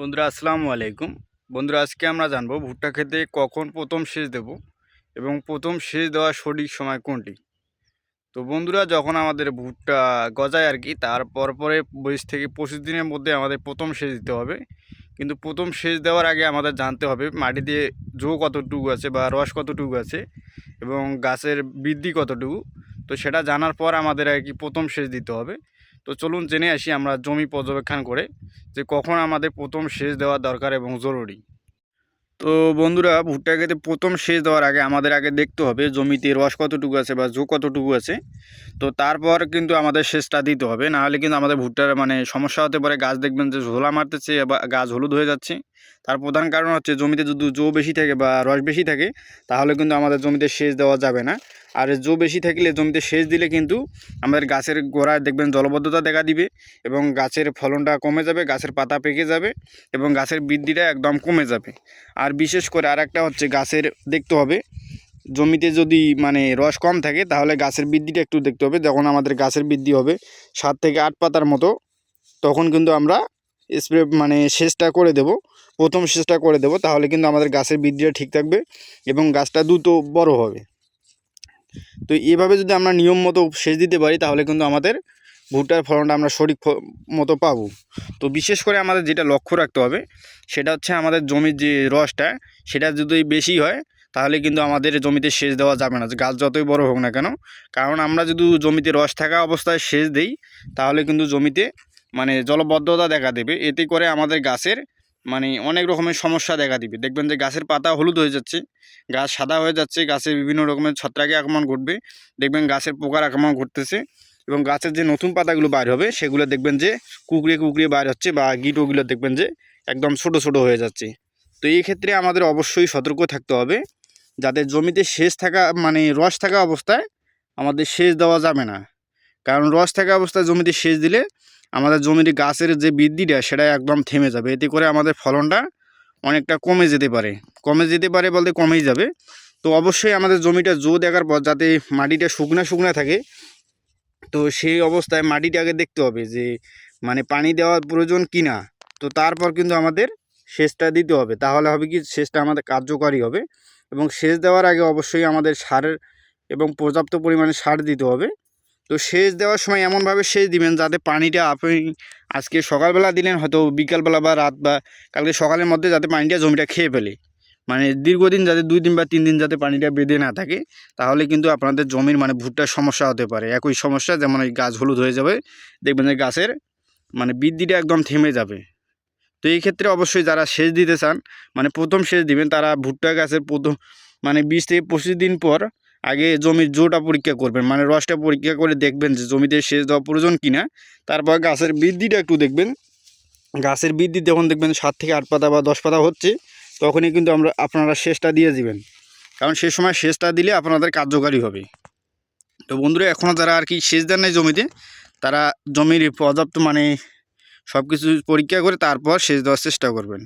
বন্ধুরা, আসসালামু আলাইকুম। বন্ধুরা, আজকে আমরা জানব ভুট্টা খেতে কখন প্রথম সেচ দেব এবং প্রথম সেচ দেওয়ার সঠিক সময় কোনটি। তো বন্ধুরা, যখন আমাদের ভুট্টা গজায় আর কি, তার পরে বিশ থেকে পঁচিশ দিনের মধ্যে আমাদের প্রথম সেচ দিতে হবে। কিন্তু প্রথম সেচ দেওয়ার আগে আমাদের জানতে হবে মাটিতে জো কতটুকু আছে বা রস কতটুকু আছে এবং গাছের বৃদ্ধি কতটুকু। তো সেটা জানার পর আমাদের আর কি প্রথম সেচ দিতে হবে। তো চলুন জেনে আসি আমরা জমি পর্যবেক্ষণ করে যে কখন আমাদের প্রথম সেচ দেওয়া দরকার এবং জরুরি। তো বন্ধুরা, ভুট্টা খেতে প্রথম সেচ দেওয়ার আগে আমাদের আগে দেখতে হবে জমিতে রস কতটুকু আছে বা জো কতটুকু আছে। তো তারপর কিন্তু আমাদের সেচটা দিতে হবে। নাহলে কিন্তু আমাদের ভুট্টার মানে সমস্যা হতে পারে। গাছ দেখবেন যে ঝোলা মারতেছে বা গাছ হলুদ হয়ে যাচ্ছে। তার প্রধান কারণ হচ্ছে জমিতে যদি জো বেশি থাকে বা রস বেশি থাকে, তাহলে কিন্তু আমাদের জমিতে সেচ দেওয়া যাবে না। আর জো বেশি থাকলে জমিতে সেচ দিলে কিন্তু আমাদের গাছের গোড়ায় দেখবেন জলবদ্ধতা দেখা দিবে এবং গাছের ফলনটা কমে যাবে, গাছের পাতা পেকে যাবে এবং গাছের বৃদ্ধিটা একদম কমে যাবে। আর বিশেষ করে আর একটা হচ্ছে গাছের, দেখতে হবে, জমিতে যদি মানে রস কম থাকে, তাহলে গাছের বৃদ্ধিটা একটু দেখতে হবে। যখন আমাদের গাছের বৃদ্ধি হবে সাত থেকে আট পাতার মতো, তখন কিন্তু আমরা স্প্রে মানে সেচটা করে দেব। প্রথম সেচটা করে দেব, তাহলে কিন্তু আমাদের গাছের বৃদ্ধিটা ঠিক থাকবে এবং গাছটা দ্রুত বড় হবে। তো এভাবে যদি আমরা নিয়ম মতো সেচ দিতে পারি, তাহলে কিন্তু আমাদের ভুট্টার ফলনটা আমরা সঠিক মতো পাবো। তো বিশেষ করে আমাদের যেটা লক্ষ্য রাখতে হবে, সেটা হচ্ছে আমাদের জমির যে রসটা, সেটা যদি বেশি হয়, তাহলে কিন্তু আমাদের জমিতে সেচ দেওয়া যাবে না। গাছ যতই বড় হোক না কেন, কারণ আমরা যদি জমিতে রস থাকা অবস্থায় সেচ দেই, তাহলে কিন্তু জমিতে মানে জলবদ্ধতা দেখা দেবে। এতে করে আমাদের গাছের মানে অনেক রকমের সমস্যা দেখা দিবে। দেখবেন যে গাছের পাতা হলুদ হয়ে যাচ্ছে, গাছ সাদা হয়ে যাচ্ছে, গাছে বিভিন্ন রকমের ছত্রাকে আক্রমণ ঘটবে, দেখবেন গাছের পোকার আক্রমণ ঘটতেছে এবং গাছের যে নতুন পাতাগুলো বার হবে, সেগুলো দেখবেন যে কুকড়ে কুকড়ে বার হচ্ছে বা গিটোগুলো দেখবেন যে একদম ছোট ছোট হয়ে যাচ্ছে। তো এই ক্ষেত্রে আমাদের অবশ্যই সতর্ক থাকতে হবে, যাতে জমিতে সেচ থাকা মানে রস থাকা অবস্থায় আমাদের সেচ দেওয়া যাবে না। কারণ রস থাকা অবস্থায় জমিতে সেচ দিলে আমাদের জমির গাছের যে বৃদ্ধিটা সেটা একদম থেমে যাবে। এতে করে আমাদের ফলনটা অনেকটা কমে যেতে পারে। কমে যেতে পারে বলতে কমেই যাবে। তো অবশ্যই আমাদের জমিটা জো দেখার পর যাতে মাটিটা শুকনা শুকনা থাকে, তো সেই অবস্থায় মাটিটাকে দেখতে হবে যে মানে পানি দেওয়ার প্রয়োজন কি না তো তারপর কিন্তু আমাদের সেচটা দিতে হবে। তাহলে হবে কি, সেচটা আমাদের কার্যকারী হবে এবং সেচ দেওয়ার আগে অবশ্যই আমাদের সারের এবং পর্যাপ্ত পরিমাণে সার দিতে হবে। তো সেচ দেওয়ার সময় এমনভাবে সেচ দিবেন যাতে পানিটা আপনি আজকে সকালবেলা দিলেন, হয়তো বিকালবেলা বা রাত বা কালকে সকালের মধ্যে যাতে পানিটা জমিটা খেয়ে ফেলে। মানে দীর্ঘদিন যাতে দুই দিন বা তিন দিন যাতে পানিটা বেঁধে না থাকে, তাহলে কিন্তু আপনাদের জমির মানে ভুট্টার সমস্যা হতে পারে। একই সমস্যা, যেমন এই গাছ হলুদ হয়ে যাবে, দেখবেন যে গাছের মানে বৃদ্ধিটা একদম থেমে যাবে। তো এই ক্ষেত্রে অবশ্যই যারা সেচ দিতে চান মানে প্রথম সেচ দিবেন, তারা ভুট্টা গাছের প্রথম মানে বিশ থেকে পঁচিশ দিন পর আগে জমির জোটা পরীক্ষা করবেন মানে রসটা পরীক্ষা করে দেখবেন যে জমিতে সেচ দেওয়া প্রয়োজন কিনা। তারপর গাছের বৃদ্ধিটা একটু দেখবেন। গাছের বৃদ্ধি যখন দেখবেন সাত থেকে আট পাতা বা দশ পাতা হচ্ছে, তখনই কিন্তু আমরা আপনারা শেষটা দিয়ে দিবেন। কারণ সে সময় শেষটা দিলে আপনাদের কার্যকারী হবে। তো বন্ধুরা এখনও যারা আর কি সেচ দেন নাই জমিতে, তারা জমির পর্যাপ্ত মানে সব কিছু পরীক্ষা করে তারপর সেচ দেওয়ার চেষ্টা করবেন।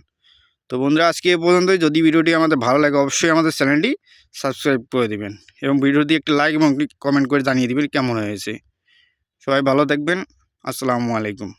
তো বন্ধুরা, আজকে এ পর্যন্তই। যদি ভিডিওটি আমাদের ভালো লাগে, অবশ্যই আমাদের চ্যানেলটি সাবস্ক্রাইব করে দেবেন এবং ভিডিওটি একটি লাইক এবং কমেন্ট করে জানিয়ে দেবেন কেমন হয়েছে। সবাই ভালো থাকবেন। আসসালামু আলাইকুম।